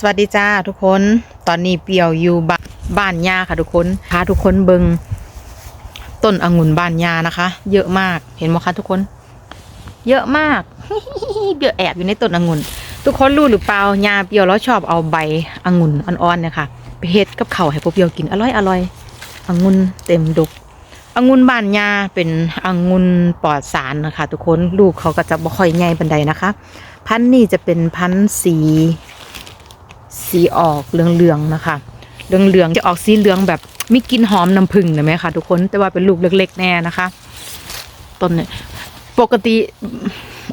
สวัสดีจ้าทุกคน ตอนนี้เปียวอยู่บ้านบ้านย่าค่ะทุกคนพาทุกคนเบิงต้นองุ่นบ้านย่านะคะ เยอะมาก เห็นไหมคะทุกคน เยอะมากเปียวแอบอยู่ในต้นองุ่น ทุกคนรู้หรือเปล่าย่าเปียวแล้วชอบเอาใบองุ่นอ่อนๆเนี่ยค่ะไปเฮ็ดกับเข้าให้พวกเปียวกินอร่อยอร่อยๆองุ่นเต็มดกองุ่นบ้านยาเป็นองุ่นปลอดสารนะคะ ทุกคนลูกเขาก็จะบ่ค่อยใหญ่บันไดนะคะ พันธุ์นี่จะเป็นพันธุ์สี สีออกเหลืองๆนะคะ เหลืองๆจะออกสีเหลืองแบบมีกลิ่นหอมน้ำผึ้งนะไหมคะทุกคนแต่ว่าเป็นลูกเล็ก ๆ แน่นะคะต้นเนี่ยปกติ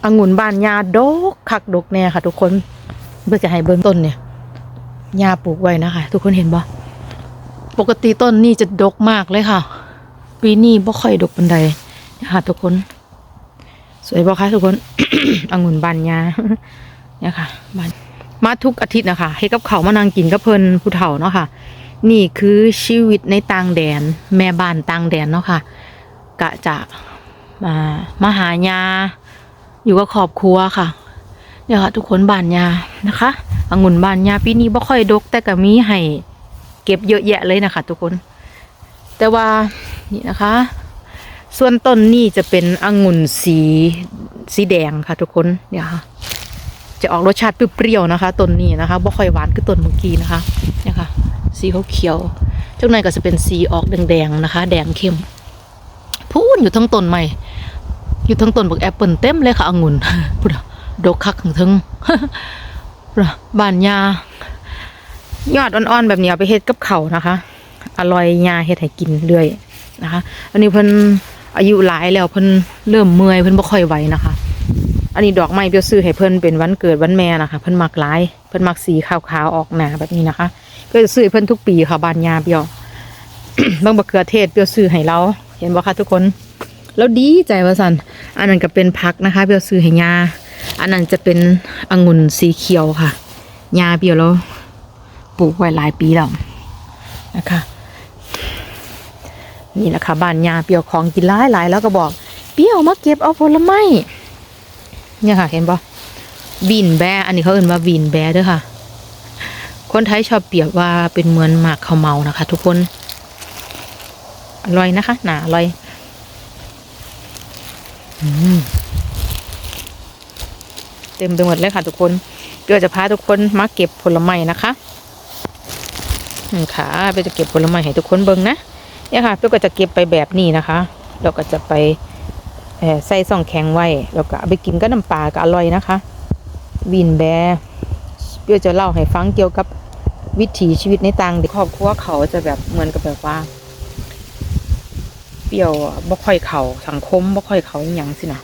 องุ่นบ้านยาดกคักดกแน่ค่ะ ทุกคนเพื่อจะให้เบิ้งต้นเนี่ยยาปลูกไว้นะคะ ทุกคนเห็นปะปกติต้นนี่จะดกมากเลยค่ะ ปีนี้บ่ค่อยดกบันไดนะคะทุกคน สวยบ่คะทุกคนองุ่นบานยาเนี่ยค่ะบาน มาทุกอาทิตย์นะคะให้กับเขามานั่งกินกับเพิ่นผู้เฒ่าเนาะค่ะ นี่คือชีวิตในต่างแดน แม่บ้านต่างแดนเนาะค่ะ กะจะมามาหายาอยู่กับครอบครัวค่ะเนี่ยค่ะ ทุกคนบานยานะคะองุ่นบานยาปีนี้บ่ค่อยดก แต่ก็มีให้เก็บเยอะแยะเลยนะคะ ทุกคน แต่ว่านี่นะคะ ส่วนต้นนี่จะเป็นองุ่นสีสีแดงค่ะ ทุกคนเนี่ยค่ะ จะออกรสชาติเปรี้ยวๆนะคะต้นนี้นะคะบ่ค่อยหวานคือต้นเมื่อกี้นะคะเนี่ยค่ะสีเขาเขียวๆจ้าในก็จะเป็นสีออกแดงๆนะคะ แดงเข้มพูนอยู่ทั้งต้นใหม่อยู่ทั้งต้นบักแอปเปิลเต็มเลยค่ะองุ่นพุดอะดกคักทั้งทั้งพุดอะบานยายอดอ่อนๆแบบนี้เอาไปเฮ็ดกับเขานะคะ อร่อยยาเฮ็ดให้กินเรื่อยนะคะ อันนี้เพิ่นอายุหลายแล้วเพิ่นเริ่มเมื่อยเพิ่นบ่ค่อยไหวนะคะ อันนี้ดอกไม้เปียวซื้อให้เพิ่นเป็นวันเกิดวันแม่นะคะ เพิ่นมักหลาย เพิ่นมักสีขาวๆออกหนาแบบนี้นะคะก็จะซื้อเพิ่นทุกปีค่ะบานยาเปียวบางบักเขือเทศเปียวซื้อให้เรา เห็นบ่คะทุกคน แล้วดีใจว่าสันอันนั้นก็เป็นพักนะคะ เปียวซื้อให้ยาอันนั้นจะเป็นองุ่นสีเขียวค่ะยาเปียวแล้วปลูกไว้หลายปีแล้วนะคะนี่แหละค่ะบ้านยาเปียวของกินหลายหลายแล้วก็บอก เปียวมาเก็บเอาผลไม้ เนี่ยค่ะ เห็นปะวีนแบอันนี้เขาเอ่นว่าวีนแบด้วยค่ะ คนไทยชอบเปรียบว่าเป็นเหมือนหมากขาเมานะคะ ทุกคน อร่อยนะคะหนาอร่อยอเต็มไปหมดเลยค่ะ ทุกคนเดี๋ยวจะพาทุกคนมาเก็บผลไม้นะคะอืมค่ะไปจะเก็บผลไม้ให้ทุกคนเบิ่งนะเนี่ยค่ะเพื่อก็จะเก็บไปแบบนี้นะคะ เราก็จะไป ใส่ซองแข็งไว้ แล้วก็เอาไปกินกับน้ำปลาก็อร่อยนะคะบินแบร์เพื่อจะเล่าให้ฟังเกี่ยวกับวิถีชีวิตในต่างครอบครัวเขาจะแบบเหมือนกับแบบว่า เปรี้ยวบ่ค่อยเขาสังคมบ่ค่อยเขาอย่างสินะ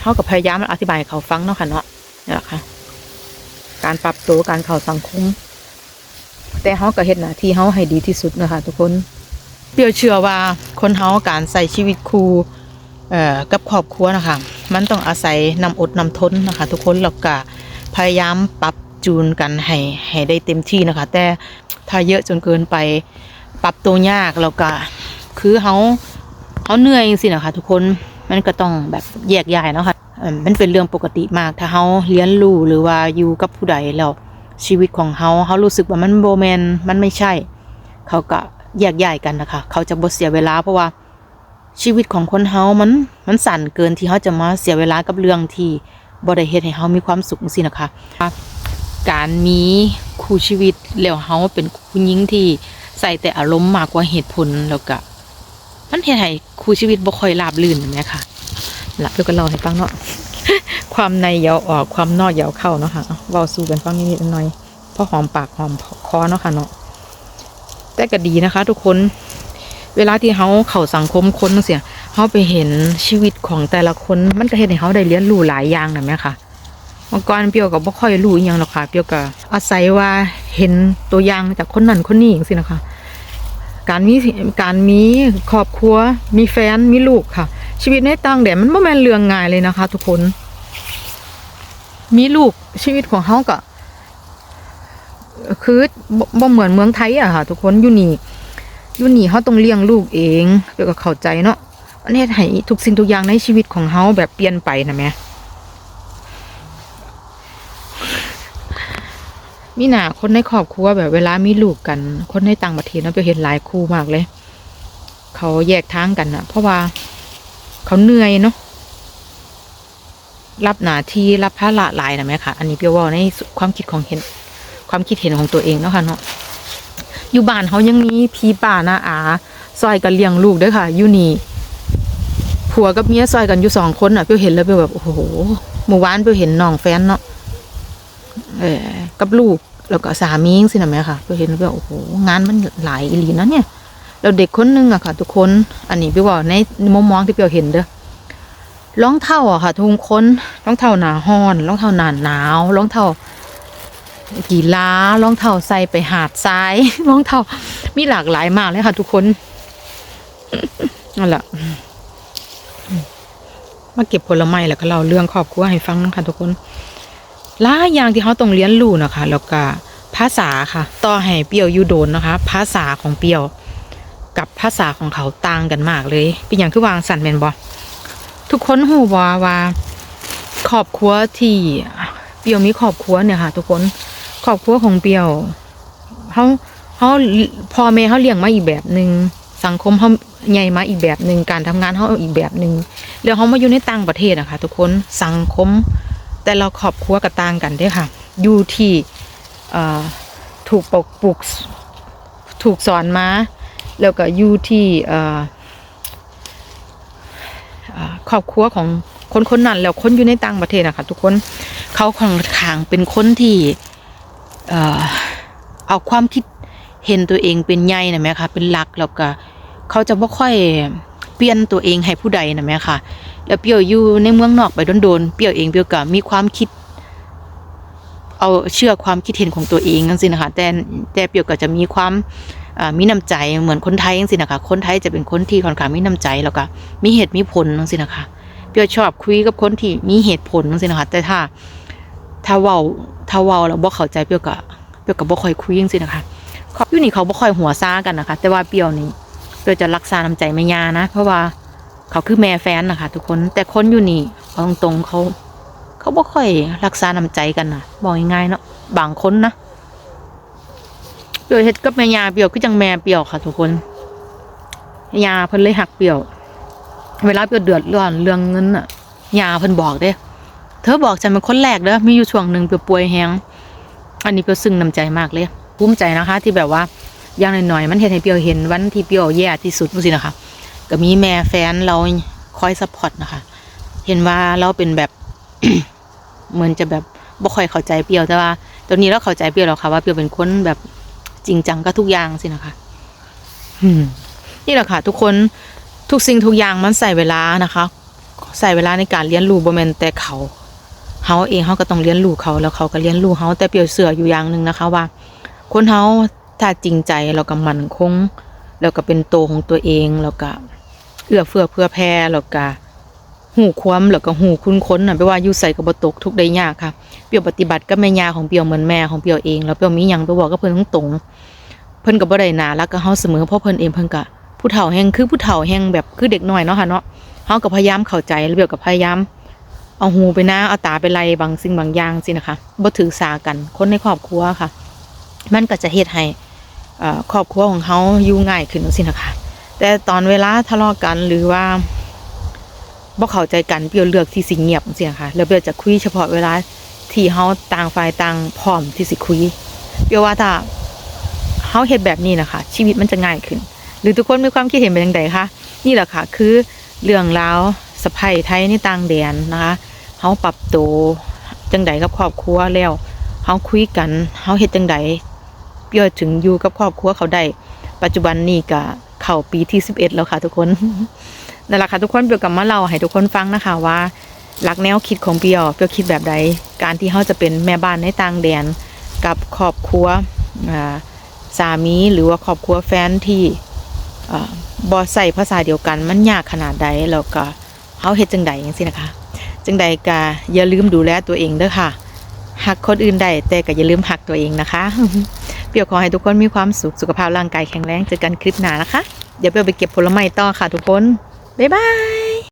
เขากับพยายามอธิบายให้เขาฟังเนาะค่ะเนาะนี่แหละค่ะ การปรับตัวการเข้าสังคม แต่เขาก็เฮ็ดหน้าที่เขาให้ดีที่สุดนะคะทุกคน เปรียวเชื่อว่าคนเฮาการใส่ชีวิตครู เอ่อกับครอบครัวนะคะ มันต้องอาศัยนำอดนำทนนะคะ ทุกคนแล้วก็พยายามปรับจูนกันให้ให้ได้เต็มที่นะคะ แต่ถ้าเยอะจนเกินไปปรับตัวยากแล้วก็คือเฮาเฮาเหนื่อยจังซี่นะคะ ทุกคนมันก็ต้องแบบแยกย้ายเนาะค่ะเอิ่มมันเป็นเรื่องปกติมาก ถ้าเฮาเรียนรู้หรือว่าอยู่กับผู้ใดแล้วชีวิตของเฮาเฮารู้สึกว่ามันโบแมนมันไม่ใช่ เขาก็แยกย้ายกันนะคะ เขาจะบ่เสียเวลาเพราะว่า ชีวิตของคนเฮามันมันสั่นเกินที่เขาจะมาเสียเวลากับเรื่องที่บ่ได้เฮ็ดให้เฮามีความสุขสินะคะ การมีคู่ชีวิตแล้วเฮาเป็นผู้หญิงที่ใส่แต่อารมณ์มากกว่าเหตุผลแล้วก็มันเฮ็ดให้คู่ชีวิตบ่ค่อยราบรื่นแม่ค่ะละเดี๋ยวก็เล่าให้ฟังเนาะความในยาวออกความนอกยาวเข้าเนาะค่ะเอาเว้าสู่กันฟังนิดๆหน่อยๆเพราะหอมปากหอมคอเนาะค่ะเนาะแต่ก็ดีนะคะ ทุกคน เวลาที่เขาเข้าสังคมคนเสียเขาไปเห็นชีวิตของแต่ละคน มันก็เห็นให้เขาได้เรียนรู้หลายอย่างนะแม่ค่ะเมื่อก่อนเปียวก็บ่ค่อยรู้อหยังหรอกค่ะเปียวก็อาศัยว่าเห็นตัวอย่างจากคนนั้นคนนี้อย่างสินะคะการมีการมีครอบครัว มีแฟนมีลูกค่ะ ชีวิตในต่างแดนมันไม่แม่นเรื่องง่ายเลยนะคะ ทุกคน มีลูกชีวิตของเขาก็คือบ่บ่เหมือนเมืองไทยอะค่ะ ทุกคนอยู่นี่ อยู่นี่เขาต้องเลี้ยงลูกเองเดี๋ยวก็เข้าใจเนาะอันนี้ให้ทุกสิ่งทุกอย่างในชีวิตของเขาแบบเปลี่ยนไปนะแม่มีหนาคนในครอบครัวแบบเวลามีลูกกัน คนในต่างประเทศเนาะเปียวเห็นหลายคู่มากเลย เขาแยกทางกันนะเพราะว่าเขาเหนื่อยเนาะรับหนาที่รับภาระหลายนะแม่ค่ะ อันนี้เปียวว่าในความคิดของเห็น ความคิดเห็นของตัวเองเนาะค่ะเนาะ อยู่บ้านเขายังมีพี่ป้านาอาซอยกันเลี้ยงลูกด้วยค่ะอยู่นี่ผัวกับเมียซอยกันอยู่สองคนอะเปียวเห็นแล้วเปียวแบบโอ้โหเมื่อวานเปียวเห็นน้องแฟนเนาะเออกับลูกแล้วก็สามีสินะแม่ค่ะเปียวเห็นแล้วเปียวโอ้โหงานมันหลายอีหลีนะเนี่ยแล้วเด็กคนหนึงอะค่ะ ทุกคน อันนี้เพี่บอกในมุมมองที่เปียวเห็นเด้อรองเท้าอะค่ะ ทุกคนรองเท้าหนาฮ้อนรองเท้าหนาหนาวรองเท้า กีฬารองเท้าใส่ไปหาดทรายรองเท้ามีหลากหลายมากเลยค่ะ ทุกคนนั่นแหละมาเก็บผลไม้แล้วก็เล่าเรื่องครอบครัวให้ฟังนะคะทุกคนหลายอย่างที่เขาต้องเรียนรู้นะคะ แล้วก็ภาษาค่ะ ต่อให้เปียวยูโดนนะคะ ภาษาของเปียว กับภาษาของเขาต่างกันมากเลย เป็นอย่างคือวางสันแมนบอทุกคนหูว่าว่าครอบครัวที่เปียวมีครอบครัวเนี่ยค่ะ ทุกคน ครอบครัวของเปียวเขาเขาพ่อแม่เขาเลี้ยงมาอีกแบบหนึ่งสังคมเขาใหญ่มาอีกแบบหนึ่งการทำงานเขาอีกแบบหนึ่งแล้วเขามาอยู่ในต่างประเทศนะคะทุกคนสังคม แต่เราครอบครัวก็ต่างกันด้ค่ะ อยู่ที่ถูกปกปลูกถูกสอนมา แล้วก็อยู่ที่ครอบครัวของคนคนนั้นแล้วคนอยู่ในต่างประเทศนะคะทุกคนเขาค่อนข้างเป็นคนที่ เอ่อเอาความคิดเห็นตัวเองเป็นใหญ่นะแม่ค่ะเป็นหลักแล้วก็เขาจะไม่ค่อยเปลี่ยนตัวเองให้ผู้ใดนะแม่ค่ะ แล้วเปียวอยู่ในเมืองนอกไปโดนๆเปียวเองเปียวก็มีความคิด เอาเชื่อความคิดเห็นของตัวเองนั่นสินะคะแต่แต่เปียวก็จะมีความมีน้ำใจเหมือนคนไทยจังสินะคะคนไทยจะเป็นคนที่ค่อนข้างมีน้ำใจแล้วก็มีเหตุมีผลจังสินะคะเปียวชอบคุยกับคนที่มีเหตุผลจังสินะคะแต่ถ้า ถ้าเว้าถ้าเว้าแล้วบ่เข้าใจเปียวก็เปียวก็บ่ค่อยคุยจังสินะคะเขาอยู่นี่เขาบ่ค่อยหัวซ่ากันนะคะ แต่ว่าเปียวนี่เปียวจะรักษาน้ำใจแม่ย่านะ เพราะว่าเขาคือแม่แฟนนะคะ ทุกคนแต่คนอยู่นี่เอาตรงๆเขาเขาบ่ค่อยรักษาน้ำใจกันนะบอกง่ายๆเนาะบางคนนะเปียวเฮ็ดกับแม่ยาเปียวคือจังแม่เปียวค่ะ ทุกคนยาเพิ่นเลยหักเปียว เวลาเปียวเดือดร้อนเรื่องเงินน่ะยาเพิ่นบอกเด้ เธอบอกฉันเป็นคนแรกเด้อมีอยู่ช่วงหนึ่งเปียวป่วยแฮงอันนี้เปียวซึ้งน้ำใจมากเลยภูมิใจนะคะ ที่แบบว่าอย่างหน้อยๆมันเฮ็ดให้เปียวเห็นวันที่เปียวแย่ที่สุดจังซี่นะคะก็มีแม่แฟนเราคอยซัพพอร์ตนะคะ เห็นว่าเราเป็นแบบเหมือนจะแบบบ่ค่อยเข้าใจเปียวแต่ว่าตอนนี้เราเข้าใจเปียวแล้วค่ะ ว่าเปียวเป็นคนแบบจริงจังกับทุกอย่างสินะคะนี่แหละค่ะ ทุกคนทุกสิ่งทุกอย่างมันใส่เวลานะคะ ใส่เวลาในการเรียนรู้บ่แมนแต่เขา เฮาเองเฮาก็ต้องเรียนรู้เขาแล้วเขาก็เรียนรู้เฮาแต่เปรียวเสืออยู่อย่างหนึ่งนะคะว่า คนเฮาถ้าจริงใจแล้วก็มั่นคง แล้วก็เป็นโตของตัวเองแล้วก็เอื้อเฟื้อเพื่อแผ่แล้วก็หูความแล้วก็หูคุ้นค้นน่ะไม่ว่าอยู่ใส่กับบตกทุกได้ยากค่ะเปียวปฏิบัติกับแม่ยาของเปียวเหมือนแม่ของเปียวเองแล้วเปียวมีหยังไปบอกกับเพิ่นตรงเพิ่นก็บ่ได้น่ารักกับเฮาเสมอเพราะเพิ่นเองเพิ่นก็ผู้เฒ่าแห่งคือผู้เฒ่าแห่งแบบคือเด็กน้อยเนาะค่ะเนาะเฮาก็พยายามเข้าใจแล้วเปียวก็พยายาม เอาหูไปนะเอาตาไปไล่บางสิ่งบางอย่างสินะคะบ่ถือสากันคนในครอบครัวค่ะ มันก็จะเฮ็ดให้ครอบครัวของเฮาอยู่ง่ายขึ้นสินะคะแต่ตอนเวลาทะเลาะกันหรือว่าบ่เข้าใจกันเปียวเลือกที่สิเงียบสินะคะแล้วเปียวจะคุยเฉพาะเวลาที่เฮาต่างฝ่ายต่างพร้อมที่สิคุยเปียวว่าถ้าเฮาเฮ็ดแบบนี้นะคะ ชีวิตมันจะง่ายขึ้น หรือทุกคนมีความคิดเห็นเป็นจังไดคะนี่แหละค่ะ คือเรื่องราว สะใภ้ไทยในต่างแดนนะคะเฮาปรับตัวจังไดกับครอบครัวแล้วเฮาคุยกันเฮาเฮ็ดจังไดเปียวถึงอยู่กับครอบครัวเขาได้ปัจจุบันนี้ก็เข้าปีที่11แล้วค่ะทุกคนนั่นแหละค่ะทุกคนเปียวกับมาเล่าให้ทุกคนฟังนะคะว่า หลักแนวคิดของเปียวเปียวคิดแบบใดการที่เขาจะเป็นแม่บ้านในต่างแดนกับครอบครัวอ่าสามีหรือว่าครอบครัวแฟนที่อ่าบอใส่ภาษาเดียวกันมันยากขนาดใดแล้วก็ เขาเฮ็ดจังใดจังสินะคะ จังใดก็อย่าลืมดูแลตัวเองเด้อค่ะหักคนอื่นได้แต่ก็อย่าลืมหักตัวเองนะคะ เปียวขอให้ทุกคนมีความสุขสุขภาพร่างกายแข็งแรงเจอกันคลิปหน้านะคะ เดี๋ยวเปียวไปเก็บผลไม้ต่อค่ะทุกคน บ๊ายบาย